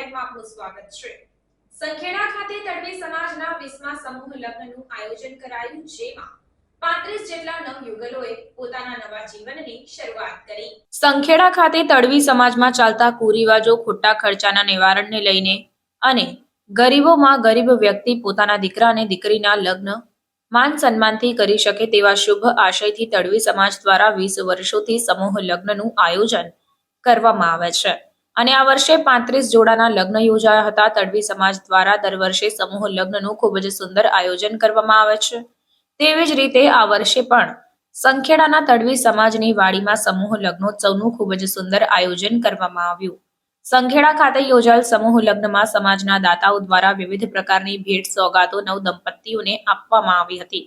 લાઈવમાં આપનું સ્વાગત છે. સંખેડા ખાતે તડવી સમાજના વીસમા સમૂહ લગ્નનું આયોજન કરાયું, જેમાં પાંત્રીસ જેટલા નવયુગલોએ પોતાના નવા જીવનની શરૂઆત કરી. સંખેડા ખાતે તડવી સમાજમાં ચાલતા કુરિવાજો, ખોટા ખર્ચાના નિવારણને લઈને અને ગરીબોમાં ગરીબ વ્યક્તિ પોતાના દીકરા અને દીકરીના લગ્ન માન સન્માનથી કરી શકે તેવા શુભ આશયથી તડવી સમાજ દ્વારા વીસ વર્ષોથી સમૂહ લગ્નનું આયોજન કરવામાં આવે છે. અને આ વર્ષે પાંત્રીસ જોડાના લગ્ન યોજાયા હતા. તડવી સમાજ દ્વારા દર વર્ષે સમૂહ લગ્નનું ખૂબ જ સુંદર આયોજન કરવામાં આવે છે. તેવી જ રીતે આ વર્ષે પણ સંખેડાના તડવી સમાજની વાડીમાં સમૂહ લગ્નોત્સવનું ખૂબ જ સુંદર આયોજન કરવામાં આવ્યું. સંખેડા ખાતે યોજાયેલ સમૂહ લગ્નમાં સમાજના દાતાઓ દ્વારા વિવિધ પ્રકારની ભેટ સોગાતો નવ દંપતીઓને આપવામાં આવી હતી.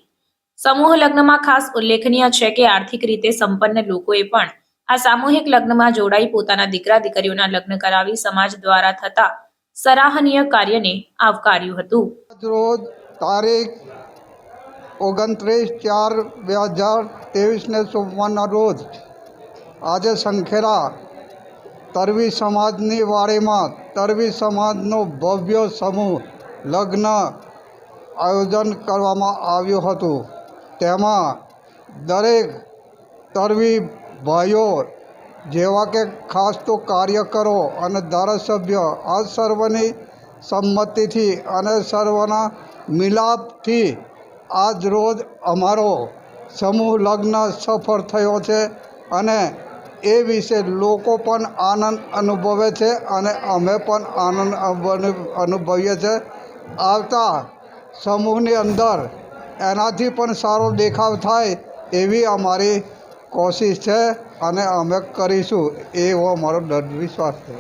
સમૂહ લગ્નમાં ખાસ ઉલ્લેખનીય છે કે આર્થિક રીતે સંપન્ન લોકોએ પણ આ સામૂહિક લગ્નમાં જોડાઈ પોતાના દીકરા દીકરીઓના લગ્ન કરાવી સમાજ દ્વારા થતા સરાહનીય કાર્યને આવકાર્યું હતું. રોજ તારીખ ઓગણત્રીસ ચાર બે હજાર ત્રેવીસને સોમવારના રોજ આજે સંખેરા તરવી સમાજની વાડીમાં તરવી સમાજનો ભવ્ય સમૂહ લગ્ન આયોજન કરવામાં આવ્યું હતું. તેમાં દરેક તરવી ભાઈઓ જેવા કે ખાસ તો કાર્યકરો અને ધારાસભ્ય, આ સર્વની સંમતિથી અને સર્વના મિલાપથી આજ રોજ અમારો સમૂહ લગ્ન સફળ થયો છે અને એ વિશે લોકો પણ આનંદ અનુભવે છે અને અમે પણ આનંદ અનુભવીએ છીએ આવતા સમૂહની અંદર એનાથી પણ સારો દેખાવ થાય એવી અમારી કોશિશ છે અને અમે કરીશું, એવો મારો દૃઢ વિશ્વાસ છે.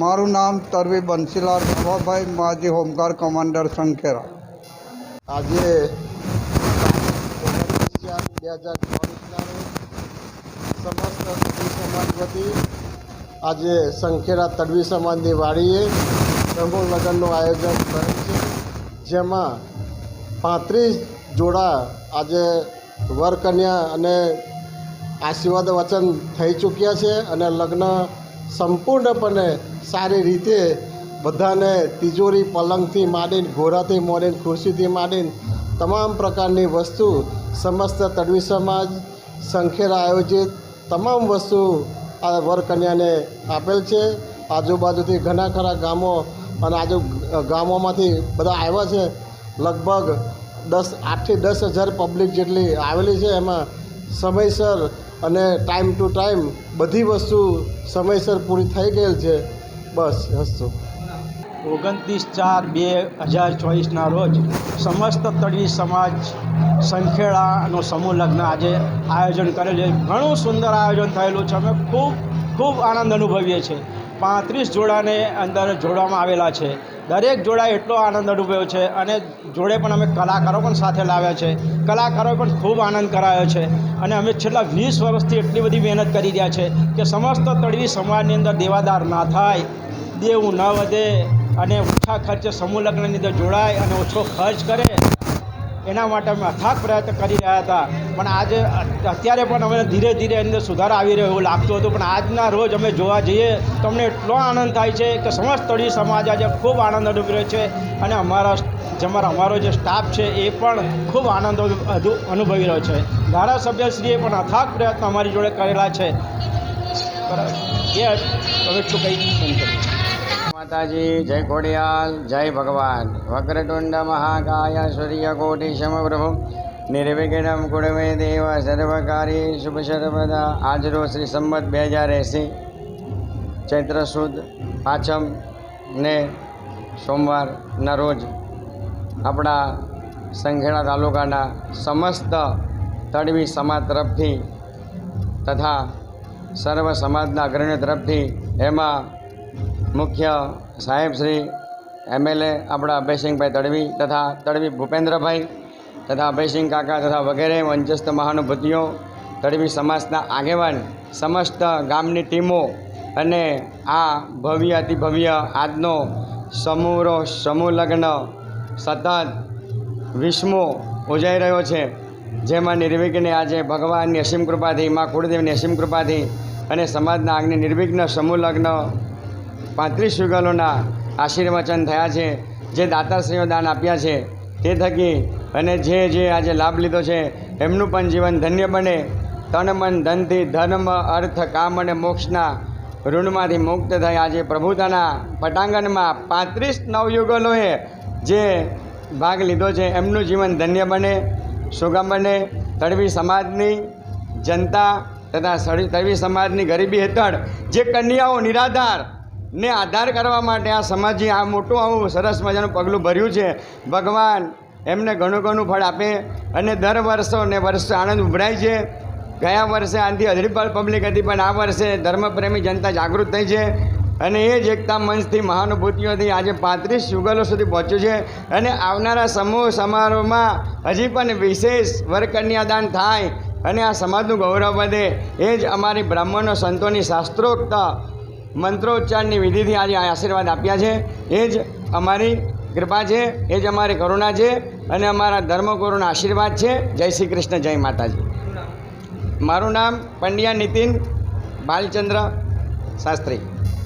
મારું નામ તરવી બંસીલાલ બાબાભાઈ, માજી હોમગાર કમાન્ડર સંખેરા. આજે બે હજાર સમસ્ત સમાજ વતી આજે સંખેરા તડવી સમાજની વાડીએ સમૂહ લગ્નનું આયોજન થયું છે. જેમાં પાંત્રીસ જોડા આજે વર કન્યા અને આશીર્વાદ વચન થઈ ચૂક્યા છે અને લગ્ન સંપૂર્ણપણે સારી રીતે બધાને તિજોરી, પલંગથી માંડીને, ઘોડાથી માંડીને, ખુરશીથી માંડીને, તમામ પ્રકારની વસ્તુ સમસ્ત તડવી સમાજ સંખેરા આયોજિત તમામ વસ્તુ આ વર કન્યાને આપેલ છે. આજુબાજુથી ઘણા ખરા ગામો અને આજુ ગામોમાંથી બધા આવ્યા છે. લગભગ દસ, આઠથી દસ હજાર પબ્લિક જેટલી આવેલી છે. એમાં સમયસર અને ટાઈમ ટુ ટાઈમ બધી વસ્તુ સમયસર પૂરી થઈ ગયેલ છે. બસ હસ્તું ઓગણત્રીસ ચાર બે હજાર ચોવીસના રોજ સમસ્ત તળી સમાજ સંખેડાનો સમૂહ લગ્ન આજે આયોજન કરેલ છે. ઘણું સુંદર આયોજન થયેલું છે. અમે ખૂબ ખૂબ આનંદ અનુભવીએ છીએ. પાંત્રીસ જોડાને અંદર જોડવામાં આવેલા છે. દરેક જોડાએ એટલો આનંદ અનુભવ્યો છે અને જોડે પણ અમે કલાકારો પણ સાથે લાવ્યા છે. કલાકારોએ પણ ખૂબ આનંદ કરાયો છે અને અમે છેલ્લા વીસ વર્ષથી એટલી બધી મહેનત કરી રહ્યા છે કે સમસ્ત તળવી સમાજની અંદર દેવાદાર ના થાય, દેવું ન વધે અને ઓછા ખર્ચે સમૂહ લગ્નની અંદર જોડાય અને ઓછો ખર્ચ કરે. એના માટે અમે અથાગ પ્રયત્ન કરી રહ્યા હતા. પણ આજે અત્યારે પણ અમે ધીરે ધીરે અંદર સુધારો આવી રહ્યો એવું લાગતું હતું. પણ આજના રોજ અમે જોવા જઈએ તો અમને એટલો આનંદ થાય છે કે સમસ્ત તળી સમાજ આજે ખૂબ આનંદ અનુભવ્યો છે. અને અમારા જેમાં અમારો જે સ્ટાફ છે એ પણ ખૂબ આનંદ અનુ- અનુભવી રહ્યો છે. ધારાસભ્યશ્રીએ પણ અથાગ પ્રયત્ન અમારી જોડે કરેલા છે. એ હવે માતાજી, જય ખોડિયાલ, જય ભગવાન. વક્રતુંડ મહાકાય સૂર્યકોટિ સમપ્રભુ નિર્વિઘ્નમ કુળવે દેવ સર્વકારી શુભ સર્વદા આજરો શ્રી સંમત બે હજાર એંસી ચૈત્ર સુદ પાંચમ ને સોમવારના રોજ આપણા સંખેડા તાલુકાના સમસ્ત તડવી સમાજ તરફથી તથા સર્વ સમાજના અગ્રણીઓ તરફથી એમાં મુખ્ય સાહેબ શ્રી એમએલએ આપણા અભયસિંહભાઈ તડવી તથા તડવી ભૂપેન્દ્રભાઈ તથા અભયસિંહ કાકા તથા વગેરે મંચસ્થ મહાનુભૂતિઓ તળવી સમાજના આગેવાન, સમસ્ત ગામની ટીમો અને આ ભવ્ય અતિ ભવ્ય આજનો સમૂરો સમૂહ સતત વિશ્વમો ઉજાઈ રહ્યો છે. જેમાં નિર્વિઘ્ને આજે ભગવાનની અસીમ કૃપાથી, મા કુળદેવની અસીમ કૃપાથી અને સમાજના આગની નિર્વિઘ્ન સમૂહ પાંત્રીસ યુગલોના આશીર્વચન થયા છે. જે દાતાશ્રીઓ દાન આપ્યા છે. તે થકી અને જે જે આજે લાભ લીધો છે, એમનું પણ જીવન ધન્ય બને. તન મન ધનથી ધર્મ અર્થ કામ અને મોક્ષના ઋણમાંથી મુક્ત થઈ આજે પ્રભુતાના પટાંગણમાં પાંત્રીસ નવયુગલોએ જે ભાગ લીધો છે, એમનું જીવન ધન્ય બને, સુગમ બને. તળવી સમાજની જનતા તથા તળવી સમાજની ગરીબી હેઠળ જે કન્યાઓ નિરાધાર ને આધાર કરવા માટે આ સમાજે આ મોટું આવું સરસ મજાનું પગલું ભર્યું છે. ભગવાન એમને ઘણું ઘણું ફળ આપે અને દર વર્ષો ને વર્ષે આનંદ ઉભરાય છે. ગયા વર્ષે આનથી અધરી પબ્લિક હતી, પણ આ વર્ષે ધર્મપ્રેમી જનતા જાગૃત થઈ છે અને એ જ એકતા મંચથી મહાનુભૂતિઓથી આજે પાંત્રીસ યુગલો સુધી પહોંચ્યું છે અને આવનારા સમૂહ સમારોહમાં હજી પણ વિશેષ વરકન્યાદાન થાય અને આ સમાજનું ગૌરવ વધે. એ જ અમારી બ્રાહ્મણો સંતોની શાસ્ત્રોક્ત મંત્રોચ્ચારની વિધિથી આજે આશીર્વાદ આપ્યા છે. એ જ અમારી કૃપા છે, એ જ અમારી કરુણા છે અને અમારા ધર્મગુરુના આશીર્વાદ છે. જય શ્રી કૃષ્ણ, જય માતાજી. મારું નામ પંડ્યા નીતિન બાલચંદ્ર શાસ્ત્રી.